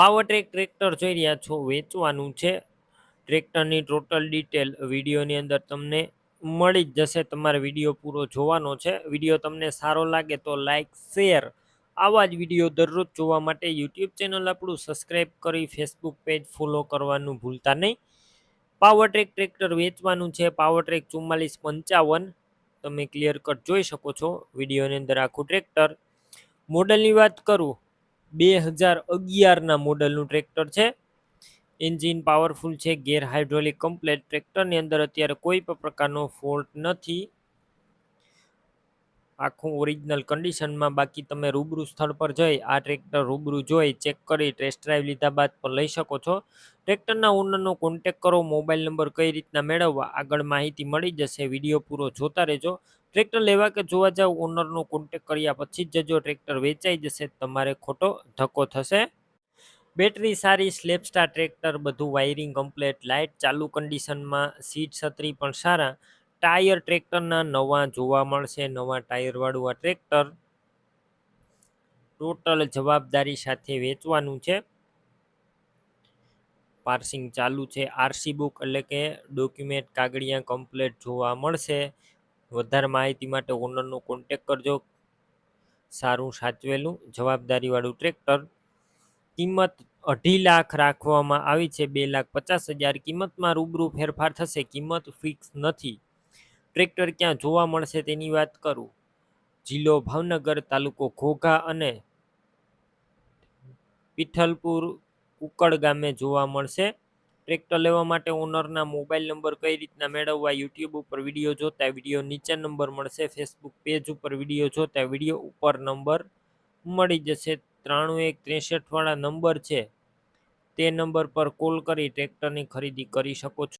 Power track tractor જોઈ રહ્યા છો, વેચવાનું છે. ટ્રેક્ટરની ટોટલ ડિટેલ વિડીયોની અંદર તમને મળી જ જશે. તમારે વીડિયો પૂરો જોવાનો છે. વીડિયો તમને સારો લાગે તો લાઇક શેર આવા જ વીડિયો દરરોજ જોવા માટે યુટ્યુબ ચેનલ આપણું સબસ્ક્રાઈબ કરી ફેસબુક પેજ ફોલો કરવાનું ભૂલતા નહીં. પાવર ટ્રેક ટ્રેક્ટર વેચવાનું છે. પાવર ટ્રેક ચુમ્માલીસ પંચાવન. તમે ક્લિયર કટ જોઈ શકો છો વિડીયોની અંદર આખું ટ્રેક્ટર મોડલની વાત કરું બે હજાર અગિયારના મોડલનું ટ્રેક્ટર છે. એન્જિન પાવરફુલ છે, ગેર હાઇડ્રોલિક કમ્પ્લેટ ટ્રેક્ટરની અંદર અત્યારે કોઈ પણ પ્રકારનો ફોલ્ટ નથી. આખું ઓરિજિનલ કન્ડિશનમાં બાકી તમે રૂબરૂ સ્થળ પર જઈ આ ટ્રેક્ટર રૂબરૂ જોઈ ચેક કરી ટેસ્ટ ડ્રાઈવ લીધા બાદ પણ લઈ શકો છો. ટ્રેક્ટરના ઓનરનો કોન્ટેક કરો મોબાઈલ નંબર કઈ રીતના મેળવવા, આગળ માહિતી મળી જશે વીડિયો પૂરો જોતા રહેજો. ટ્રેક્ટર લેવા કે જોવા જાવ ઓનરનો કોન્ટેક કર્યા પછી જ જજો ટ્રેક્ટર વેચાઈ જશે, તમારે ખોટો ધક્કો થશે. બેટરી સારી સ્લેપસ્ટાર ટ્રેક્ટર બધું વાયરિંગ કમ્પ્લેટ લાઇટ ચાલુ કન્ડિશનમાં સીટ છત્રી પણ સારા. ટાયર ટ્રેક્ટરના નવા જોવા મળશે. નવા ટાયરવાળું આ ટ્રેક્ટર ટોટલ જવાબદારી સાથે વેચવાનું છે. પાર્સિંગ ચાલુ છે. આરસી બુક એટલે કે ડોક્યુમેન્ટ કાગળિયા કમ્પ્લેટ જોવા મળશે. વધારે માહિતી માટે ઓનરનો કોન્ટેક કરજો. સારું સાચવેલું જવાબદારીવાળું ટ્રેક્ટર. કિંમત અઢી લાખ રાખવામાં આવી છે. બે લાખ પચાસ હજાર કિંમતમાં રૂબરૂ ફેરફાર થશે. કિંમત ફિક્સ નથી. ટ્રેક્ટર ક્યાં જોવા મળશે તેની વાત કરું? જિલ્લો ભાવનગર તાલુકો ઘોઘા અને પિથલપુર કુકડ ગામે જોવા મળશે. ટ્રેક્ટર લેવા માટે ઓનરના મોબાઈલ નંબર કઈ રીતના મેળવવા યુટ્યુબ ઉપર વીડિયો જોતા વીડિયો નીચે નંબર મળશે. ફેસબુક પેજ ઉપર વીડિયો જોતા વીડિયો ઉપર નંબર મળી જશે. ત્રાણું એક ત્રેસઠવાળા નંબર છે. તે નંબર પર કોલ કરી ટ્રેક્ટરની ખરીદી કરી શકો છો.